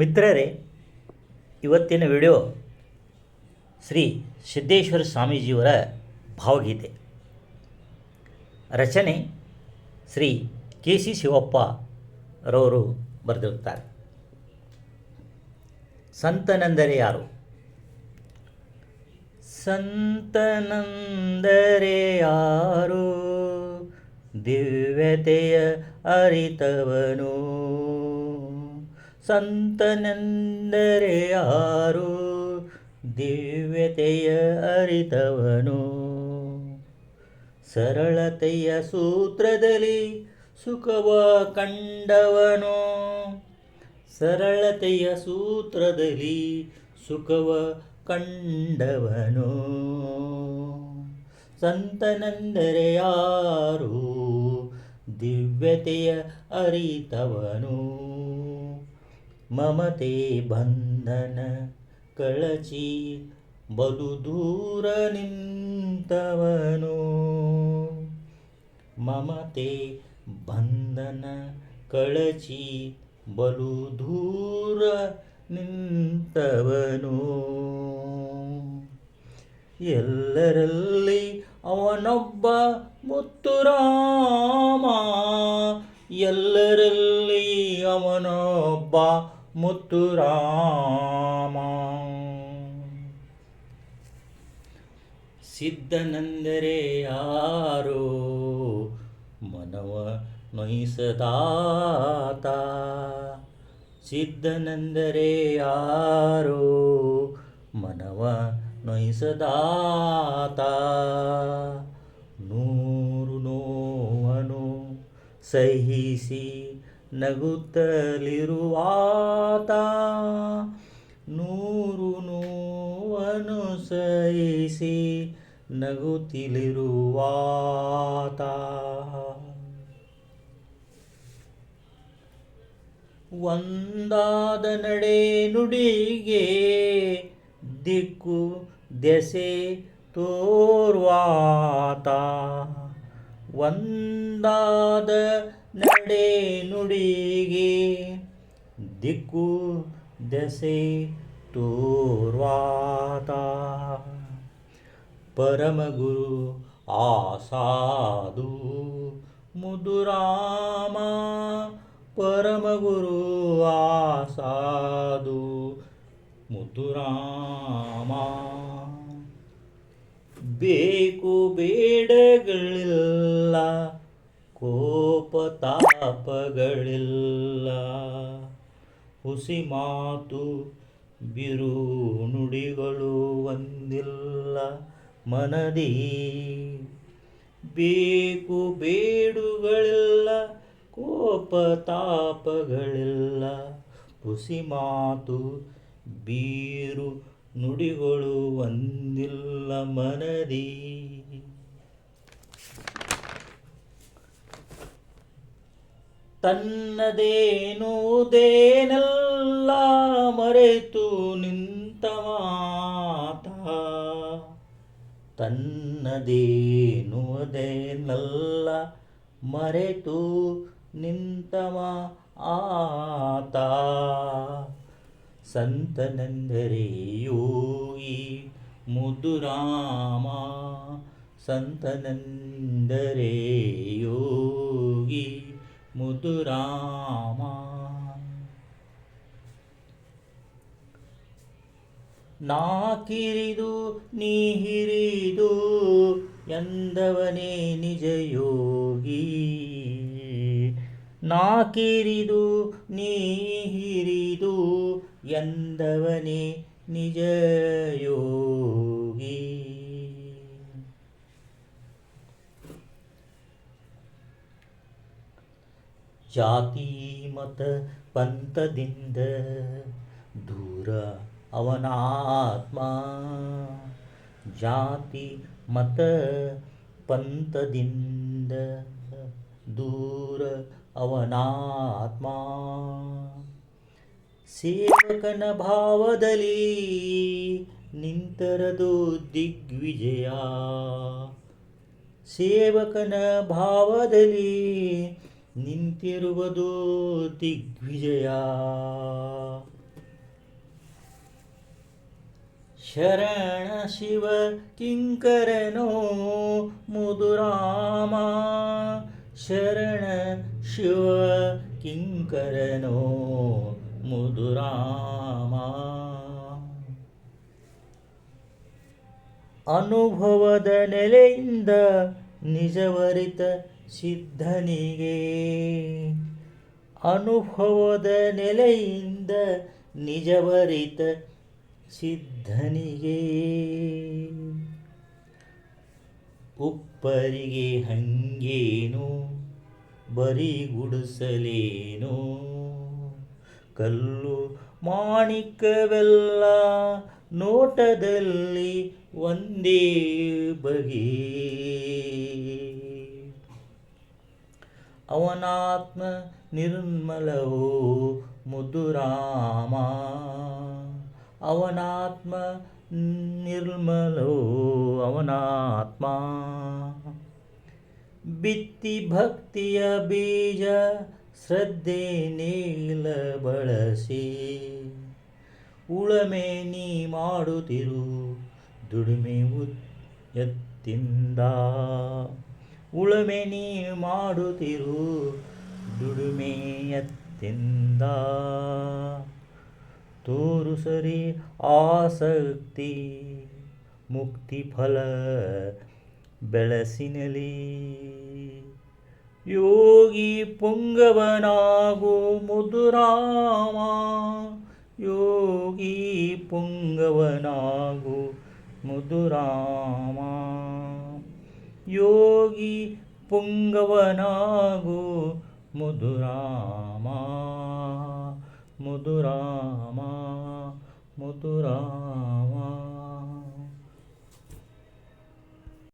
ಮಿತ್ರರೇ, ಇವತ್ತಿನ ವಿಡಿಯೋ ಶ್ರೀ ಸಿದ್ದೇಶ್ವರ ಸ್ವಾಮೀಜಿಯವರ ಭಾವಗೀತೆ. ರಚನೆ ಶ್ರೀ ಕೆ ಸಿ ಶಿವಪ್ಪ ರವರು ಬರೆದಿರುತ್ತಾರೆ. ಸಂತನೆಂದರೆ ಯಾರು? ಸಂತನಂದರೆ ಯಾರು? ದಿವ್ಯತೆಯ ಅರಿತವನು. ಸಂತನೆಂದರೆ ಯಾರು? ದಿವ್ಯತೆಯ ಅರಿತವನು. ಸರಳತೆಯ ಸೂತ್ರದಲ್ಲಿ ಸುಖವ ಕಂಡವನು. ಸರಳತೆಯ ಸೂತ್ರದಲ್ಲಿ ಸುಖವ ಕಂಡವನು. ಸಂತನೆಂದರೆ ಯಾರು? ದಿವ್ಯತೆಯ ಅರಿತವನು. ಮಮತೆ ಬಂಧನ ಕಳಚಿ ಬಲು ದೂರ ನಿಂತವನು. ಮಮತೆ ಬಂಧನ ಕಳಚಿ ಬಲು ದೂರ ನಿಂತವನು. ಎಲ್ಲರಲ್ಲಿ ಅವನೊಬ್ಬ ಮುತ್ತುರಾಮ, ಎಲ್ಲರಲ್ಲಿ ಅವನೊಬ್ಬ ಮುತ್ತುರಾಮ ಸಿದ್ಧನೆಂದರೆ ಯಾರೋ ಮನವ ನೊಯಿಸದಾತ ಸಿದ್ಧನೆಂದರೆ ಯಾರೋ ಮನವ ನೊಯಿಸದಾತ ನೂರು ನೋವನು ಸಹಿಸಿ ನಗುತ್ತಲಿರುವಾತ ನೂರು ನೋವನ್ನು ಸಹಿಸಿ ನಗುತ್ತಿಲಿರುವಾತ. ಒಂದಾದ ನಡೆ ನುಡಿಗೆ ದಿಕ್ಕು ದೆಸೆ ತೋರ್ವಾತ. ಒಂದಾದ ನಡೆ ನುಡಿಗೆ ದಿಕ್ಕು ದೆಸೆ ತೋರ್ವಾತ. ಪರಮಗುರು ಆಸಾದು ಮುದುರಾಮ ಪರಮಗುರು ಆಸಾದು ಮುದುರಾಮ. ಬೇಕು ಬೇಡಗಳಿಲ್ಲ ಕೋಪ ತಾಪಗಳಿಲ್ಲ ಹುಸಿ ಮಾತು ಬಿರು ನುಡಿಗಳು ಒಂದಿಲ್ಲ ಮನದಿ. ಬೇಕು ಬೇಡುಗಳಿಲ್ಲ ಕೋಪ ತಾಪಗಳಿಲ್ಲ ಹುಸಿ ಮಾತು ಬೀರು ನುಡಿಗಳು ಒಂದಿಲ್ಲ ಮನದಿ. ತನ್ನದೇನುವುದೇನೆಲ್ಲ ಮರೆತು ನಿಂತ ಮಾತ. ತನ್ನದೇನುವುದೇನೆಲ್ಲ ಮರೆತು ನಿಂತವ ಆತ ಸಂತನೆಂದರೆ ಯೋಗಿ ಮುದುರಾಮ ಸಂತನೆಂದರೆ ಯೋಗಿ ಮುದುರಾಮ. ನಾಕಿರಿದು ನೀ ಹಿರಿದು ಎಂದವನೇ ನಿಜ ಯೋಗಿ ನಾಕಿರಿದು ನೀ ಹಿರಿದು ಎಂದವನೇ ನಿಜ ಯೋಗಿ ಜಾತಿ ಮತ ಪಂಥದಿಂದ ದೂರ ಅವನಾತ್ಮ. ಜಾತಿ ಮತ ಪಂಥದಿಂದ ದೂರ ಅವನಾತ್ಮ. ಸೇವಕನ ಭಾವದಲ್ಲಿ ನಿಂತರದು ದಿಗ್ವಿಜಯ. ಸೇವಕನ ಭಾವದಲ್ಲಿ ನಿಂತಿರುವುದು ದಿಗ್ವಿಜಯ. ಶರಣ ಶಿವ ಕಿಂಕರನೋ ಮುದುರಾಮ. ಶರಣ ಶಿವ ಕಿಂಕರನೋ ಮುದುರಾಮ. ಅನುಭವದ ನೆಲೆಯಿಂದ ನಿಜವರಿತ ಸಿದ್ಧನಿಗೆ ಅನುಭವದ ನೆಲೆಯಿಂದ ನಿಜವರಿತ ಸಿದ್ಧನಿಗೆ. ಉಪ್ಪರಿಗೆ ಹಂಗೇನು ಬರೀ ಗುಡಿಸಲೇನು? ಕಲ್ಲು ಮಾಣಿಕವೆಲ್ಲ ನೋಟದಲ್ಲಿ ಒಂದೇ ಬಗೆ. ಅವನಾತ್ಮ ನಿರ್ಮಲವೋ ಮುದುರಾಮ ಅವನಾತ್ಮ ನಿರ್ಮಲೋ ಅವನಾತ್ಮ. ಬಿತ್ತಿ ಭಕ್ತಿಯ ಬೀಜ ಶ್ರದ್ಧೆ ನೀಲ ಬಳಸಿ. ಉಳಮೆ ನೀ ಮಾಡುತ್ತಿರು ದುಡಿಮೆ ಎತ್ತಿಂದ ಉಳುಮೆ ನೀ ಮಾಡುತ್ತಿರು, ದುಡಿಮೆ ಎತ್ತಿಂದ. ತೋರು ಸರಿ ಆಸಕ್ತಿ, ಮುಕ್ತಿ ಫಲ ಬೆಳಸಿನಲಿ. ಯೋಗಿ ಪುಂಗವನಾಗು ಮುದುರಾಮ, ಯೋಗಿ ಪುಂಗವನಾಗು ಮುದುರಾಮ. ಯೋಗಿ ಪುಂಗವನಾಗು ಮುದುರಾಮ ಮುದುರಾಮ ಮುದುರಾಮ